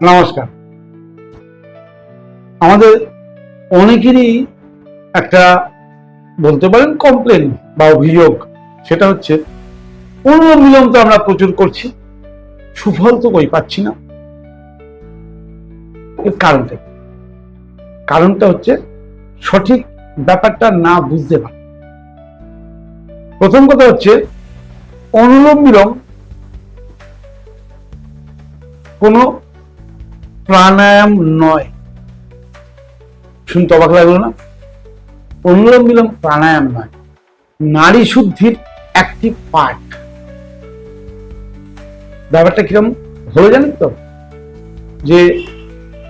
নমস্কার। আমাদের অনেকেরই একটা বলতে পারেন কমপ্লেন বা অভিযোগ, সেটা হচ্ছে অনুলোম বিলোম তো আমরা প্রচুর করছি, সুফল তো কই পাচ্ছি না। এর কারণটা কারণটা হচ্ছে সঠিক ব্যাপারটা না বুঝতে পারা। প্রথম কথা হচ্ছে অনুলোম বিলোম কোনো প্রাণায়াম নয়। শুনতে অবাক লাগল না? অনুলোম বিলোম প্রাণায়াম নয়। নারী শুদ্ধির একটি পার্ট ব্যাপারটা কিরম? হলো জানেন তো? যে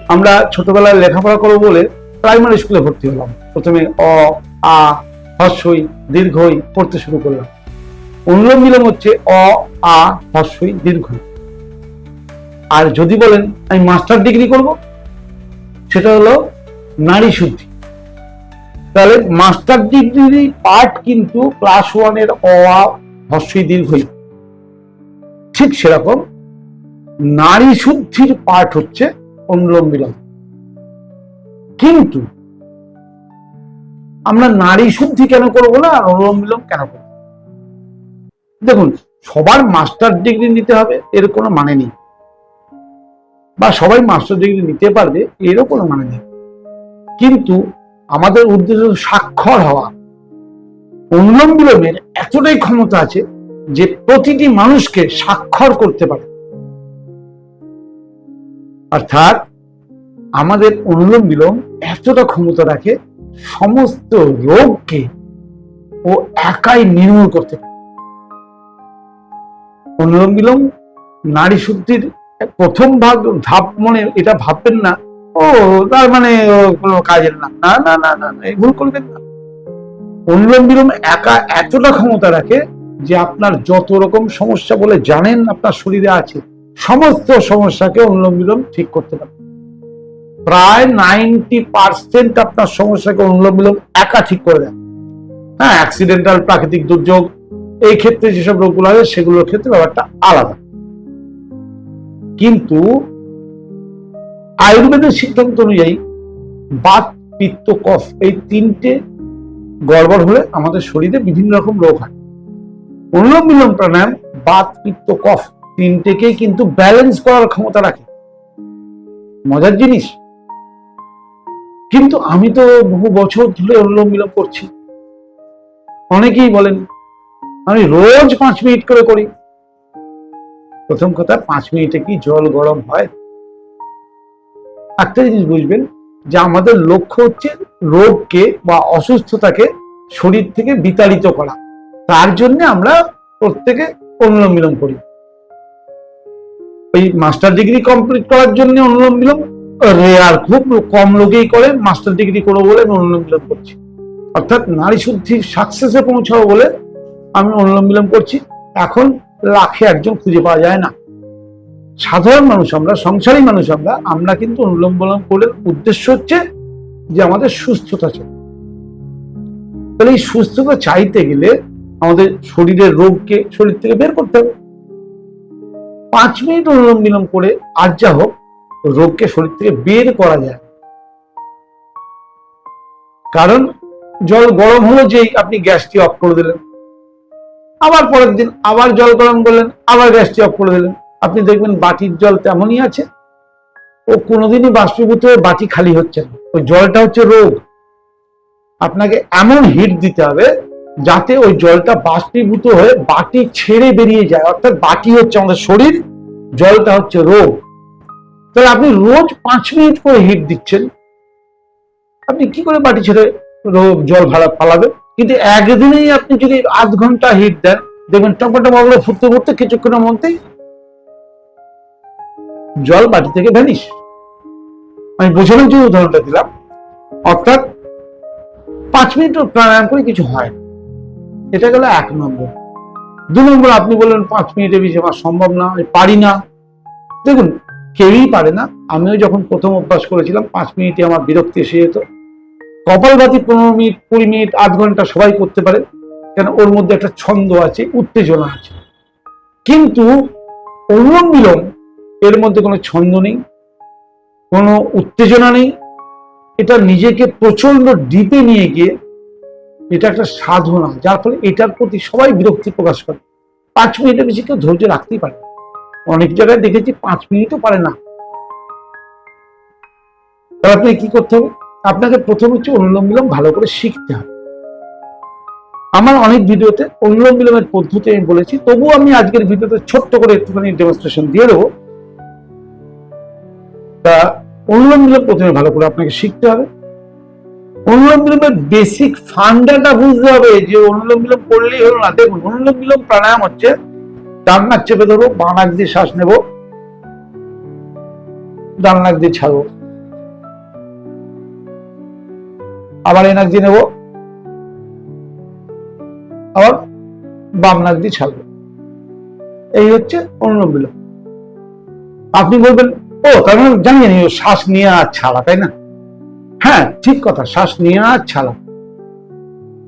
আমরা ছোটবেলায় লেখাপড়া করব বলে প্রাইমারি স্কুলে ভর্তি হলাম। প্রথমে অ, আ, হর্ষই, দীর্ঘই পড়তে শুরু করলাম। অনুলোম বিলোম হচ্ছে অ, আ, হর্ষই, দীর্ঘই। আর যদি বলেন, আমি মাস্টার ডিগ্রি করব, সেটা হলো নারী শুদ্ধি। তাহলে মাস্টার ডিগ্রি পার্ট কিন্তু ক্লাস ওয়ানের অ হর্ষই দীর্ঘই। ঠিক সেরকম নারী শুদ্ধির পার্ট হচ্ছে অনুলোম বিলোম। কিন্তু আমরা নারী শুদ্ধি কেন করব না, আর অনুলোম বিলোম কেন করব? দেখুন, সবার মাস্টার ডিগ্রি নিতে হবে, এর কোনো মানে নেই। বা সবাই মাস্টার ডিগ্রি নিতে পারবে, এরও কোনো মানে নেই। কিন্তু আমাদের উদ্দেশ্য স্বাক্ষর হওয়া। অনুলোম বিলোমের এতটাই ক্ষমতা আছে যে প্রতিটি মানুষকে স্বাক্ষর করতে পারে। অর্থাৎ আমাদের অনুলোম বিলোম এতটা ক্ষমতা রাখে, সমস্ত রোগকে ও একাই নির্মূল করতে পারে। অনুলোম বিলোম নারী শুদ্ধির প্রথম ভাগ ধাপ মনে এটা ভাববেন না। ও, তার মানে কোনো কাজের না। না না না না ভুল করবেন না। অনুলোম বিলোম একা এতটা ক্ষমতা রাখে যে আপনার যত রকম সমস্যা বলে জানেন আপনার শরীরে আছে, সমস্ত সমস্যাকে অনুলোম বিলোম ঠিক করতে পারে। প্রায় নাইনটি পার্সেন্ট আপনার সমস্যাকে অনুলোম বিলোম একা ঠিক করে দেয়। হ্যাঁ অ্যাক্সিডেন্টাল প্রাকৃতিক দুর্যোগ, এই ক্ষেত্রে যেসব রোগগুলো আছে সেগুলোর ক্ষেত্রে ব্যাপারটা আলাদা। কিন্তু আয়ুর্বেদের সিদ্ধান্ত অনুযায়ী বাত, পিত্ত, কফ এই তিনটে গড়বড় হলে আমাদের শরীরে বিভিন্ন রকম রোগ হয়। অনুলোম বিলোম প্রাণায়াম, বাত, পিত্ত, কফ তিনটেকেই কিন্তু ব্যালেন্স করার ক্ষমতা রাখে। মজার জিনিস। কিন্তু আমি তো বহু বছর ধরে অনুলোম বিলোম করছি। অনেকেই বলেন, আমি রোজ পাঁচ মিনিট করে করি। প্রথম কথা, পাঁচ মিনিটে কি জল গরম হয়? একটা জিনিস বুঝবেন, যে আমাদের লক্ষ্য হচ্ছে রোগকে বা অসুস্থতাকে শরীর থেকে বিতাড়িত করা। তার জন্য আমরা প্রত্যেকে অনুলোম বিলোম করি। এই মাস্টার ডিগ্রি কমপ্লিট করার জন্য অনুলোম বিলোম রেয়ার খুব কম লোকেই করে, মাস্টার ডিগ্রি করব বলে আমি অনুলোম বিলোম করছি। অর্থাৎ নারী শুদ্ধির সাকসেসে পৌঁছাবো বলে আমি অনুলোম বিলোম করছি। এখন লাখে একজন খুঁজে পাওয়া যায় না। সাধারণ মানুষ আমরা, সংসারী মানুষ আমরা আমরা কিন্তু অনুলোম বিলোম করে উদ্দেশ্য হচ্ছে যে আমাদের সুস্থতা চাই। তাহলে এই সুস্থতা চাইতে গেলে আমাদের শরীরের রোগকে শরীর থেকে বের করতে হবে। পাঁচ মিনিট অনুলোম বিলোম করে আর যা হোক, রোগকে শরীর থেকে বের করা যায়। কারণ জল গরম হলো যেই আপনি গ্যাসটি অফ করে দিলেন। আবার পরের দিন আবার জল গরম করলেন, আবার গ্যাসটি অফ করে দিলেন। আপনি দেখবেন বাটির জল তেমনই আছে। ও কোনোদিনই বাষ্পীভূত হয়ে বাটি খালি হচ্ছে না। ওই জলটা হচ্ছে রোগ। আপনাকে এমন হিট দিতে হবে যাতে ওই জলটা বাষ্পীভূত হয়ে বাটি ছেড়ে বেরিয়ে যায়। অর্থাৎ বাটি হচ্ছে আমাদের শরীর, জলটা হচ্ছে রোগ। তাহলে আপনি রোজ পাঁচ মিনিট করে হিট দিচ্ছেন। আপনি কি করে বাটি ছেড়ে রোগ, জল ভাড়া পালাবেন কিন্তু একদিনেই আপনি যদি আধ ঘণ্টা হিট দেন, দেখবেন টপা টপা করে ফুটতে ফুটতে কিছুক্ষণের মধ্যেই জল বাটি থেকে ভ্যানিশ আমি বোঝানোর জন্য উদাহরণটা দিলাম। অর্থাৎ পাঁচ মিনিট প্রাণায়াম করে কিছু হয় এটা গেল এক নম্বর। দু নম্বর, আপনি বললেন পাঁচ মিনিটের বেশি আমার সম্ভব না, আমি পারি না। দেখুন, কেউই পারে না। আমিও যখন প্রথম অভ্যাস করেছিলাম, পাঁচ মিনিটে আমার বিরক্তি এসে যেত। কপালভাতি পনেরো মিনিট, কুড়ি মিনিট, আধ ঘণ্টা সবাই করতে পারে। কেন? ওর মধ্যে একটা ছন্দ আছে, উত্তেজনা আছে। কিন্তু অনুলোম বিলোম, এর মধ্যে কোনো ছন্দ নেই, কোনো উত্তেজনা নেই। এটা নিজেকে প্রচণ্ড ডিপে নিয়ে গিয়ে এটা একটা সাধনা, যার ফলে এটার প্রতি সবাই বিরক্তি প্রকাশ করে। পাঁচ মিনিটের বেশি কেউ ধৈর্য রাখতেই পারে অনেক জায়গায় দেখেছি পাঁচ মিনিটও পারে না। তাহলে আপনাকে কি করতে হবে? আপনাকে প্রথম হচ্ছে অনুলোম বিলোম ভালো করে শিখতে হবে। আমার অনেক ভিডিওতে অনুলোম বিলোমের পদ্ধতি আমি বলেছি, তবুও আমি আজকের ভিডিওতে ছোট্ট করে একটুখানি ডেমনস্ট্রেশন দিয়ে দেবো। তা অনুলোম বিলোম প্রথমে ভালো করে আপনাকে শিখতে হবে। অনুলোম বিলোমের বেসিক ফান্ডাটা বুঝতে হবে যে অনুলোম বিলোম করলেই হলো না। দেখুন অনুলোম বিলোম প্রাণায়াম হচ্ছে, ডান নাক চেপে ধরবো, বাঁ নাক দিয়ে শ্বাস নেব, ডান নাক দিয়ে ছাড়বো। আবার দিয়ে নেব। আবার বাম নাক দিয়ে ছাড়বো। এই হচ্ছে অনুলোম বিলোম। আপনি বলবেন, ও, তার মানে জানিয়ে নি শ্বাস নিয়ে আর ছাড়া, তাই না? হ্যাঁ ঠিক কথা, শ্বাস নিয়ে আর ছাড়া।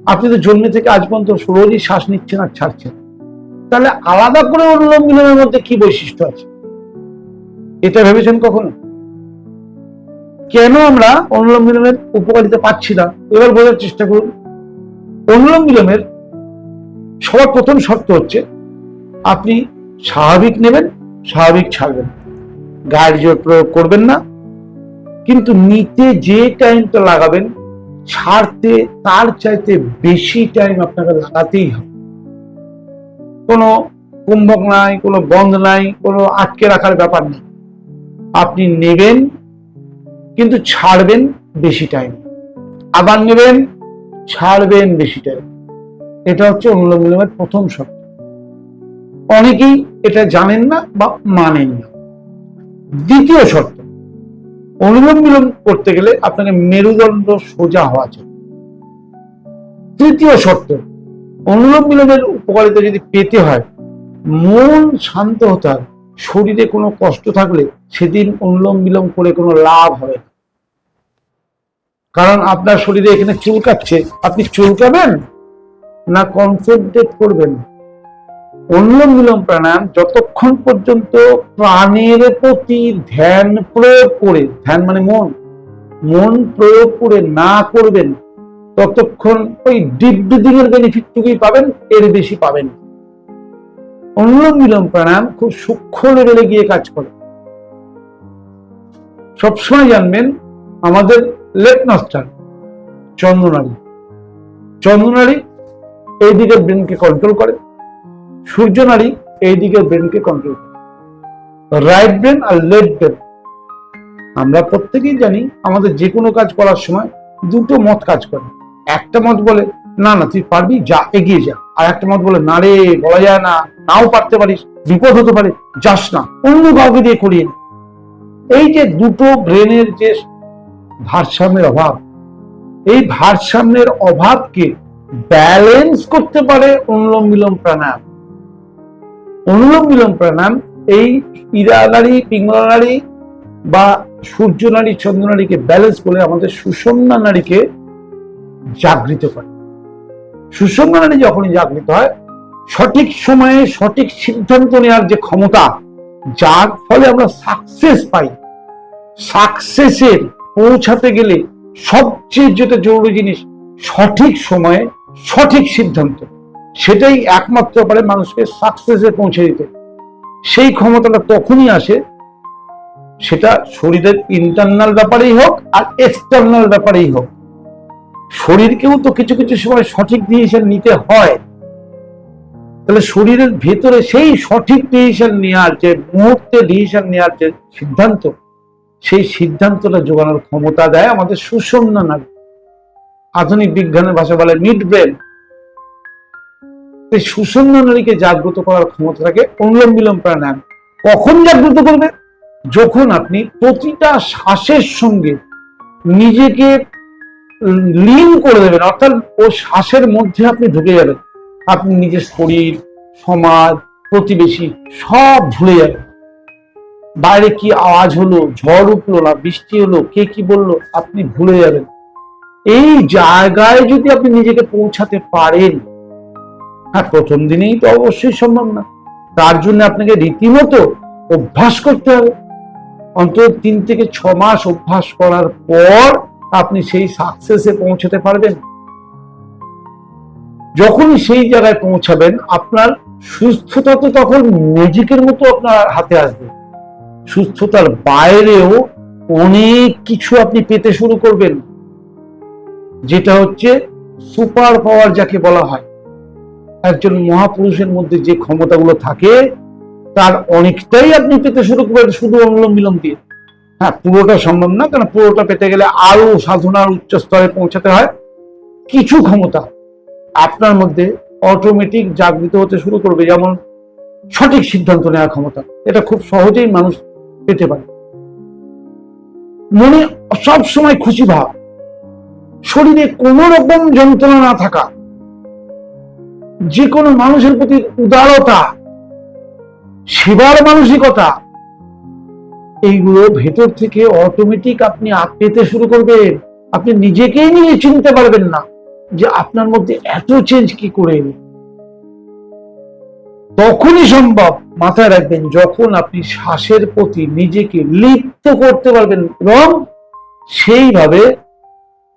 আপনি তো জন্ম থেকে আজ পর্যন্ত রোজই শ্বাস নিচ্ছেন আর ছাড়ছেন। তাহলে আলাদা করে অনুলোম বিলোমের মধ্যে কি বৈশিষ্ট্য আছে? এটা ভেবেছেন কখনো? কেন আমরা অনুলোম বিলোমের উপকারিতা পাচ্ছি না? এবার বোঝার চেষ্টা করুন। অনুলোম বিলোমের সবার প্রথম শর্ত হচ্ছে, আপনি স্বাভাবিক নেবেন, স্বাভাবিক ছাড়বেন। গায়ের জোর প্রয়োগ করবেন না। কিন্তু নিতে যে টাইমটা লাগাবেন, ছাড়তে তার চাইতে বেশি টাইম আপনাকে লাগাতেই হবে। কোনো কুম্ভক নাই, কোনো বন্ধ নাই, কোনো আটকে রাখার ব্যাপার নেই। আপনি নেবেন কিন্তু ছাড়বেন বেশি টাইম আবার নেবেন, ছাড়বেন বেশি টাইম এটা হচ্ছে অনুলোম বিলোমের প্রথম শর্ত। অনেকেই এটা জানেন না বা মানেন না। দ্বিতীয় শর্ত, অনুলোম বিলোম করতে গেলে আপনাকে মেরুদণ্ড সোজা হওয়া চাই তৃতীয় শর্ত, অনুলোম বিলোমের উপকারিতা যদি পেতে হয়, মন শান্ত হতে হয় শরীরে কোনো কষ্ট থাকলে সেদিন অনুলোম বিলোম করে কোনো লাভ হবে না। কারণ আপনার শরীরে এখানে চুলকাচ্ছে। আপনি চুলকাবেন না কনসেন্ট্রেট করবেন? অনুলোম বিলোম প্রাণায়াম যতক্ষণ পর্যন্ত প্রাণের প্রতি ধ্যান প্রয়োগ করে, ধ্যান মানে মন মন প্রয়োগ করে না করবেন, ততক্ষণ ওই ডিপ ব্রিদিং এর বেনিফিটটুকুই পাবেন, এর বেশি পাবেন। অনুলোম বিলোম প্রাণায়াম খুব সূক্ষ্ম লেভেলে গিয়ে কাজ করে। সবসময় জানবেন, আমাদের লেট নস্টার চন্দ্রনারী চন্দ্রনারী এই এইদিকে ব্রেনকে কন্ট্রোল করে সূর্য নারী এইদিকে ব্রেনকে কন্ট্রোল করে। রাইট ব্রেন আর লেফট ব্রেন আমরা প্রত্যেকেই জানি আমাদের যে কোনো কাজ করার সময় দুটো মত কাজ করে। একটা মত বলে, না না, তুই পারবি, যা, এগিয়ে যা। আর একটা মত বলে, না রে, বলা যায় না, নাও পারতে পারিস, বিপদ হতে পারে, যাস না, অন্য কাউকে দিয়ে করিয়ে। এই যে দুটো ব্রেনের যে ভারসাম্যের অভাব, এই ভারসাম্যের অভাবকে ব্যালেন্স করতে পারে অনুলোম বিলোম প্রাণায়াম অনুলোম বিলোম প্রাণায়াম এই ইরা নারী, পিঙ্গলা নারী বা সূর্য নারী, চন্দ্র নারীকে ব্যালেন্স করে আমাদের সুষমনা নারীকে জাগৃত করে নারী যখনই জাগৃত হয়, সঠিক সময়ে সঠিক সিদ্ধান্ত নেওয়ার যে ক্ষমতা, যার ফলে আমরা সাকসেস পাই। সাকসেসের পৌঁছাতে গেলে সবচেয়ে যেটা জরুরি জিনিস, সঠিক সময়ে সঠিক সিদ্ধান্ত। সেটাই একমাত্র পারে মানুষকে সাকসেসে পৌঁছে দিতে। সেই ক্ষমতাটা তখনই আসে, সেটা শরীরের ইন্টারনাল ব্যাপারেই হোক আর এক্সটার্নাল ব্যাপারেই হোক। শরীরকেও তো কিছু কিছু সময় সঠিক ডিসিশন নিতে হয়। তাহলে শরীরের ভেতরে সেই সঠিক ডিসিশন নেওয়ার যে মুহূর্তে ডিসিশন নেওয়ার যে সিদ্ধান্ত, সেই সিদ্ধান্তটা যোগানোর ক্ষমতা দেয় আমাদের সুষম নারী আধুনিক বিজ্ঞানের ভাষা বলে মিড ব্রেন এই সুষম নারীকে জাগ্রত করার ক্ষমতা থাকে অনুলোম বিলোম প্রাণায়াম কখন জাগ্রত করবে? যখন আপনি প্রতিটা শ্বাসের সঙ্গে নিজেকে লীন করে দেবেন, অর্থাৎ ও শ্বাসের মধ্যে আপনি ঢুকে যাবেন। আপনি নিজের শরীর, সমাজ, প্রতিবেশী সব ভুলে যাবেন। বাইরে কি আওয়াজ হলো, ঝড় উঠল না, বৃষ্টি হলো, কে কি বলল, আপনি ভুলে যাবেন। এই জায়গায় যদি আপনি নিজেকে পৌঁছাতে পারেন হ্যাঁ প্রথম দিনেই তো অবশ্যই সম্ভব না। তার জন্য আপনাকে রীতিমতো অভ্যাস করতে হবে। অন্তত তিন থেকে ছ মাস অভ্যাস করার পর আপনি সেই সাকসেসে পৌঁছাতে পারবেন। যখনই সেই জায়গায় পৌঁছাবেন, আপনার সুস্থতা তো তখন ম্যাজিকের মতো আপনার হাতে আসবে। সুস্থতার বাইরেও অনেক কিছু আপনি পেতে শুরু করবেন। যেটা হচ্ছে সুপার পাওয়ার যাকে বলা হয়। একজন মহাপুরুষের মধ্যে যে ক্ষমতাগুলো থাকে, তার অনেকটাই আপনি পেতে শুরু করবেন শুধু অনুলোম বিলোম দিয়ে। হ্যাঁ পুরোটা সম্ভব না, কারণ পুরোটা পেতে গেলে আরও সাধনার উচ্চ স্তরে পৌঁছাতে হয়। কিছু ক্ষমতা আপনার মধ্যে অটোমেটিক জাগৃত হতে শুরু করবে, যেমন সঠিক সিদ্ধান্ত নেওয়ার ক্ষমতা। এটা খুব সহজেই মানুষ পেতে পারে। মনে সব সময় খুশি ভাব। শরীরে কোনো রকম যন্ত্রণা না থাকা। যে কোনো মানুষের প্রতি উদারতা, সেবার মানসিকতা এইগুলো ভেতর থেকে অটোমেটিক আপনি আপ পেতে শুরু করবেন। আপনি নিজেকেই নিয়ে চিনতে পারবেন না যে আপনার মধ্যে এত চেঞ্জ কি করে তখনই সম্ভব মাথায় রাখবেন, যখন আপনি শ্বাসের প্রতি নিজেকে লিপ্ত করতে পারবেন এবং সেইভাবে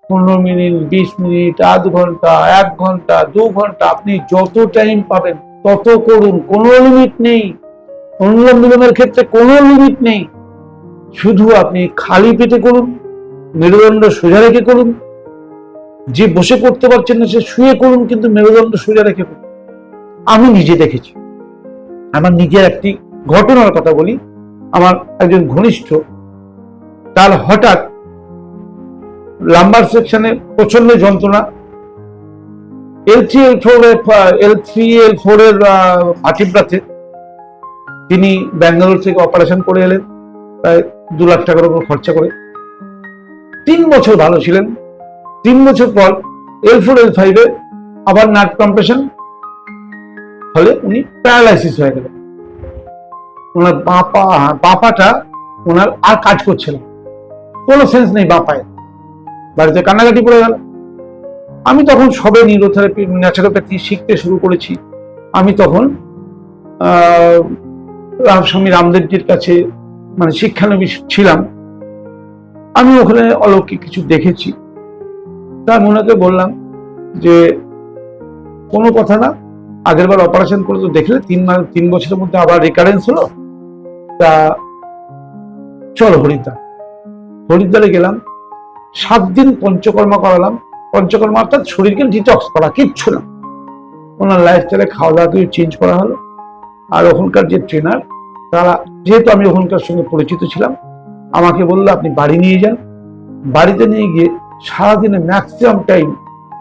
পনেরো মিনিট, বিশ মিনিট, আধ ঘণ্টা, এক ঘণ্টা, দু ঘণ্টা আপনি যত টাইম পাবেন তত করুন। কোনো লিমিট নেই। অনুলোম বিলোমের ক্ষেত্রে কোনো লিমিট নেই। শুধু আপনি খালি পেটে করুন, মেরুদণ্ড সোজা রেখে করুন, যে বসে করতে পারছেন না সে শুয়ে করুন, কিন্তু মেরুদণ্ড সোজা রেখে করুন। আমি নিজে দেখেছি। আমার নিজের একটি ঘটনার কথা বলি। আমার একজন ঘনিষ্ঠ, তার হঠাৎ লাম্বার সেকশনে প্রচণ্ড যন্ত্রণা। L three L four L three L four এর তিনি ব্যাঙ্গালোর থেকে অপারেশন করে এলেন। প্রায় দু লাখ টাকার উপর খরচা করে। তিন বছর ভালো ছিলেন। তিন বছর পর এল ফোর এল ফাইভে আবার নার্ভ কম্প্রেশন ফলে উনি প্যারালাইসিস হয়ে গেলেন। ওনার বাপা, বাপাটা ওনার আর কাজ করছে না। কোনো সেন্স নেই বাপায় বাড়িতে কান্নাকাটি পড়ে গেল। আমি তখন সবে নিউরোথেরাপি ন্যাচারোপ্যাথি শিখতে শুরু করেছি। আমি তখন স্বামী রামদেবজির কাছে মানে শিক্ষানবী ছিলাম। আমি ওখানে অলৌকিক কিছু দেখেছি। তা আমি ওনাকে বললাম যে, কোনো কথা না, আগের বার অপারেশন করে তো দেখলে তিন মাস, তিন বছরের মধ্যে আবার রিকারেন্স হলো। তা চলো হরিদ্বার। হরিদ্বারে গেলাম, সাত দিন পঞ্চকর্মা করালাম। পঞ্চকর্মা অর্থাৎ শরীরকে ডিটক্স করা, কিচ্ছু না। ওনার লাইফস্টাইলে খাওয়া দাওয়া কিছু চেঞ্জ করা হলো। আর ওখানকার যে ট্রেনার তারা, যেহেতু আমি ওখানকার সঙ্গে পরিচিত ছিলাম, আমাকে বলল, আপনি বাড়ি নিয়ে যান। বাড়িতে নিয়ে গিয়ে সারাদিনে ম্যাক্সিমাম টাইম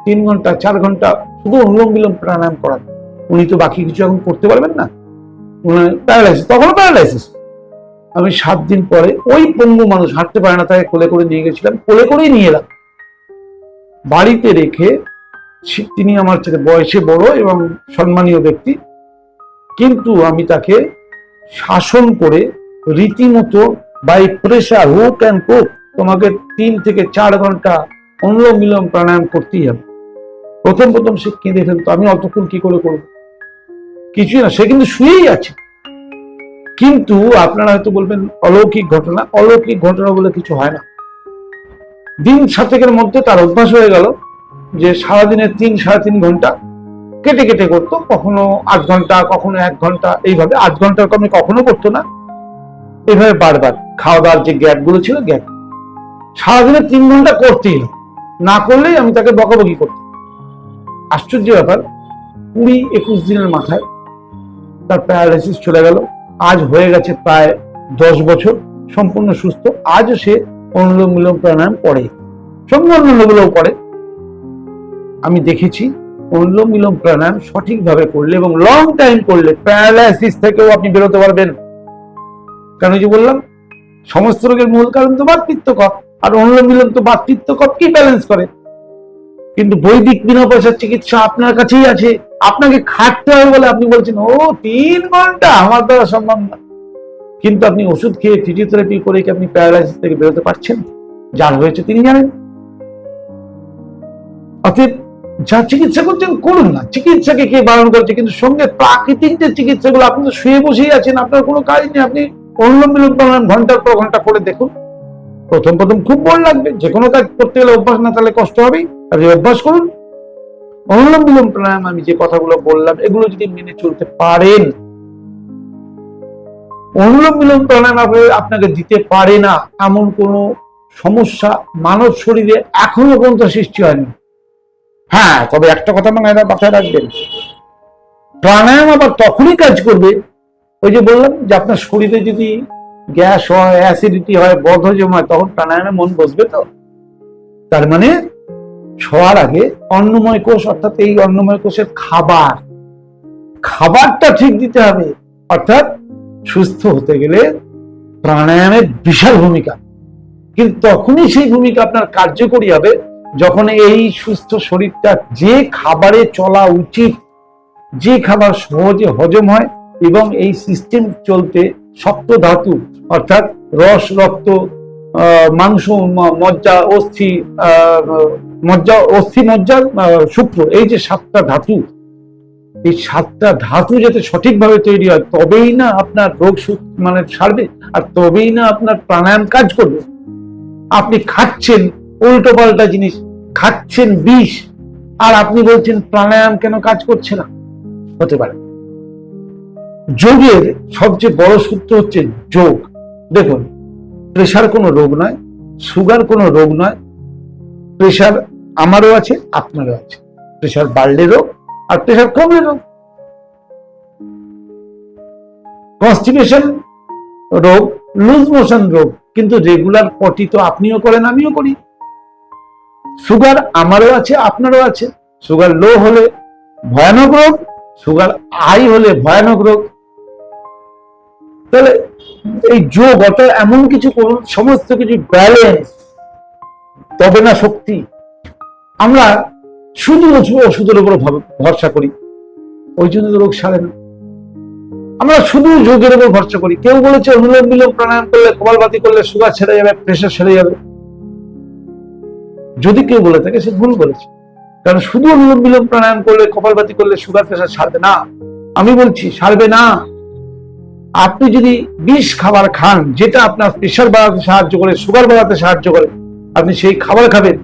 তিন ঘণ্টা, চার ঘণ্টা শুধু অনুলোম বিলোম প্রাণায়াম করান। উনি তো বাকি কিছু এখন করতে পারবেন না। প্যারালাইসিস তখনও প্যারালাইসিস আমি সাত দিন পরে ওই পঙ্গু মানুষ হাঁটতে পারে না, তাকে কোলে করে নিয়ে গেছিলাম, কোলে করেই নিয়ে এলাম। বাড়িতে রেখে তিনি আমার থেকে বয়সে বড় এবং সম্মানীয় ব্যক্তি। কিন্তু আমি তাকে শাসন করে রীতিমতো by pressure hook and cook তোমাকে তিন থেকে চার ঘণ্টা অনুলোম প্রাণায়াম করতেই হবে। প্রথম প্রথম সে কেঁদে ফেলতো, আমি অতক্ষণ কি করে করব? কিছুই না, সে কিন্তু শুয়েই আছে। কিন্তু আপনারা হয়তো বলবেন, অলৌকিক ঘটনা অলৌকিক ঘটনা বলে কিছু হয় না। দিন সাতেকের মধ্যে তার অভ্যাস হয়ে গেল যে সারাদিনে তিন সাড়ে তিন ঘণ্টা কেটে কেটে করতো, কখনো আধ ঘণ্টা, কখনো এক ঘণ্টা, এইভাবে আধ ঘণ্টার কমে কখনো করতো না। এইভাবে বারবার খাওয়া দাওয়ার যে গ্যাপগুলো ছিল, গ্যাপ। সারাদিনে তিন ঘণ্টা করতেই হলো। না করলেই আমি তাকে বকাবকি করতাম। আশ্চর্য ব্যাপার, কুড়ি একুশ দিনের মাথায় তার প্যারালাইসিস চলে গেল। আজ হয়ে গেছে প্রায় দশ বছর, সম্পূর্ণ সুস্থ। আজও সে অনুলোম বিলোম প্রাণায়াম করে। সঙ্গে অন্যান্যগুলোও করে। আমি দেখেছি অনুলোম বিলোম প্রাণায়াম সঠিকভাবে করলে এবং লং টাইম করলে প্যারালাইসিস থেকেও আপনি বেরোতে পারবেন। কেন যে বললাম? সমস্ত রোগের মূল কারণ তো বাতৃত্ব কপ আর অনুলোম বিলোম তো কপকে ব্যালেন্স করে? কিন্তু বৈদিক বিনা পয়সার চিকিৎসা আপনার কাছেই আছে। আপনাকে খাটতে হবে বলে আপনি বলছেন, ও, তিন ঘণ্টা আমার দ্বারা সম্ভব না। কিন্তু আপনি ওষুধ খেয়ে ফিজিওথেরাপি করে কি আপনি প্যারালাইসিস থেকে বেরোতে পারছেন? যার হয়েছে তিনি জানেন। অতএব যা চিকিৎসা করছেন করুন না। চিকিৎসাকে কে বারণ করছে? কিন্তু সঙ্গে প্রাকৃতিক যে চিকিৎসাগুলো, আপনি তো শুয়ে বসেই আছেন, আপনার কোনো কাজ নেই। আপনি অনুলোম বিলোম প্রাণায়াম ঘণ্টার পর ঘণ্টা করে দেখুন। প্রথম প্রথম খুব বোর লাগবে। যে কোনো কাজ করতে গেলে অভ্যাস না তাহলে কষ্ট হবেই। আপনি অভ্যাস করুন। অনুলোম বিলোম প্রাণায়াম আমি যে কথাগুলো বললাম, এগুলো যদি মেনে চলতে পারেন, অনুলোম বিলোম প্রাণায়াম আপনি- আপনাকে দিতে পারে না। এমন কোন সমস্যা মানব শরীরে এখনও পর্যন্ত সৃষ্টি হয়নি। হ্যাঁ তবে একটা কথা মনে হয় মাথায় রাখবেন। প্রাণায়াম আবার তখনই কাজ করবে। ওই যে বললাম যে আপনার শরীরে যদি গ্যাস হয় অ্যাসিডিটি হয়, বদহজম হয়, তখন প্রাণায়ামে মন বসবে তো। তার মানে শোয়ার আগে অন্নময় কোষ, অর্থাৎ এই অন্নময় কোষের খাবার, খাবারটা ঠিক দিতে হবে। অর্থাৎ সুস্থ হতে গেলে প্রাণায়ামের বিশাল ভূমিকা। কিন্তু তখনই সেই ভূমিকা আপনার কার্যকরী হবে। যখন এই সুস্থ শরীরটা যে খাবারে চলা উচিত, যে খাবার সহজে হজম হয় এবং এই সিস্টেম চলতে শক্ত ধাতু, অর্থাৎ রস, রক্ত মাংস মজ্জা, অস্থি মজ্জা অস্থি, মজ্জা শুক্র, এই যে সাতটা ধাতু, এই সাতটা ধাতু যাতে সঠিকভাবে তৈরি হয়, তবেই না আপনার রোগ মানে সারবে, আর তবেই না আপনার প্রাণায়াম কাজ করবে। আপনি খাচ্ছেন উল্টো পাল্টা জিনিস। খাচ্ছেন বিষ, আর আপনি বলছেন প্রাণায়াম কেন কাজ করছে না? হতে পারে। যোগের সবচেয়ে বড় সূত্র হচ্ছে যোগ। দেখুন প্রেশার কোনো রোগ নয় সুগার কোনো রোগ নয় প্রেশার আমারও আছে, আপনারও আছে। প্রেশার বাড়লে রোগ, আর প্রেশার কমলে রোগ। কনস্টিপেশন রোগ লুজ মোশন রোগ, কিন্তু রেগুলার পটি তো আপনিও করেন, আমিও করি। সুগার আমারও আছে, আপনারও আছে। সুগার লো হলে ভয়ানক রোগ সুগার হাই হলে ভয়ানক রোগ। তাহলে এই যোগ অর্থাৎ এমন কিছু করুন, সমস্ত কিছু ব্যালেন্স তবে না শক্তি। আমরা শুধু ওষুধ- ওষুধের উপর ভরসা করি। ওই জন্য রোগ সারে না। আমরা শুধু যোগের উপর ভরসা করি। কেউ বলেছে অনুলোম বিলোম প্রাণায়াম করলে কপালবাতি করলে সুগার ছেড়ে যাবে প্রেশার ছেড়ে যাবে। যদি কেউ বলে থাকে সে ভুল বলেছে। কারণ শুধু অনুলোম বিলোম প্রাণায়াম করলে কপালবাতি করলে সুগার প্রেশার সারবে না। আমি বলছি, সারবে না। আপনি যদি বিষ খাবার খান, যেটা আপনার প্রেশার বাড়াতে সাহায্য করে সুগার বাড়াতে সাহায্য করে, আপনি সেই খাবার খাবেন।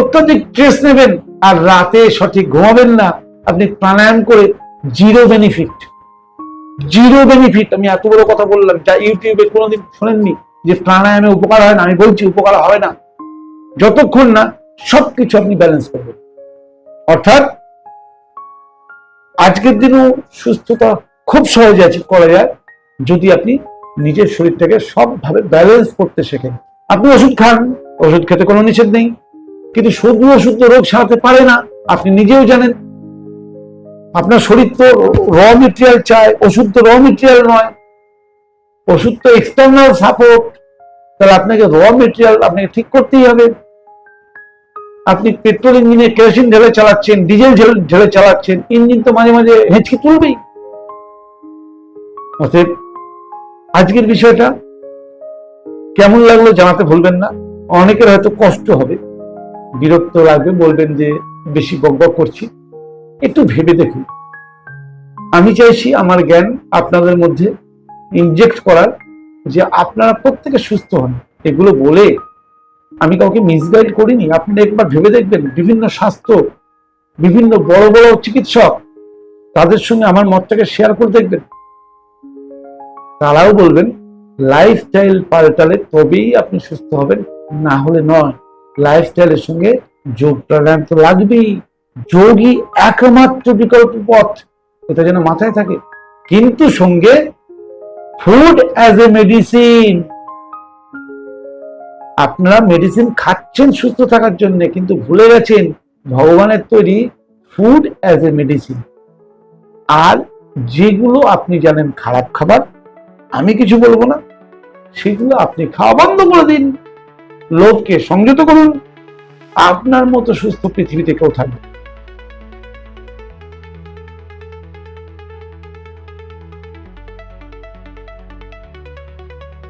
অত্যাধিক স্ট্রেস নেবেন আর রাতে সঠিক ঘুমাবেন না। আপনি প্রাণায়াম করে জিরো বেনিফিট জিরো বেনিফিট আমি এত বড় কথা বললাম, যা ইউটিউবে কোনোদিন শোনেননি যে প্রাণায়ামে উপকার হয় না। আমি বলছি, উপকার হবে না। যতক্ষণ না সবকিছু আপনি ব্যালেন্স করবেন। অর্থাৎ আজকের দিনেও সুস্থতা খুব সহজে আছে, করা যায়, যদি আপনি নিজের শরীরটাকে সবভাবে ব্যালেন্স করতে শেখেন। আপনি ওষুধ খান, ওষুধ খেতে কোনো নিষেধ নেই, কিন্তু শুধু ওষুধ তো রোগ সারাতে পারে না, আপনি নিজেও জানেন। আপনার শরীর তো র মেটেরিয়াল চায় ওষুধ তো র মেটেরিয়াল নয়। ওষুধ তো এক্সটার্নাল সাপোর্ট তাহলে আপনাকে র মেটেরিয়াল আপনাকে ঠিক করতেই হবে। আপনি পেট্রোল ইঞ্জিনে কেরোসিন ঢেলে চালাচ্ছেন, ডিজেল ঢেলে- চালাচ্ছেন, ইঞ্জিন তো মাঝে মাঝে হেঁচকে তুলবেই। অতএব আজকের বিষয়টা কেমন লাগল জানাতে ভুলবেন না। অনেকের হয়তো কষ্ট হবে, বিরক্ত লাগবে, বলবেন যে বেশি বকবক করছি। একটু ভেবে দেখুন। আমি চাইছি আমার জ্ঞান আপনাদের মধ্যে ইনজেক্ট করার যে আপনারা প্রত্যেকে সুস্থ হন। এগুলো বলে আমি কাউকে মিসগাইড করিনি, আপনারা একবার ভেবে দেখবেন, বিভিন্ন স্বাস্থ্য, বিভিন্ন বড় বড় চিকিৎসক তাদের সঙ্গে আমার মতটাকে শেয়ার করে দেখবেন। তারাও বলবেন লাইফস্টাইল পাল্টালে তবেই আপনি সুস্থ হবেন, না হলে নয়। লাইফস্টাইলের সঙ্গে যোগ প্রাণায়াম তো লাগবেই। যোগই একমাত্র বিকল্প পথ। এটা যেন মাথায় থাকে। কিন্তু সঙ্গে ফুড অ্যাজ এ মেডিসিন আপনারা মেডিসিন খাচ্ছেন সুস্থ থাকার জন্য, কিন্তু ভুলে গেছেন ভগবানের তৈরি ফুড অ্যাজ এ মেডিসিন আর যেগুলো আপনি জানেন খারাপ খাবার, আমি কিছু বলব না, সেগুলো আপনি খাওয়া বন্ধ করে দিন। লোভকে সংযত করুন। আপনার মতো সুস্থ পৃথিবীতে কেউ থাকবে।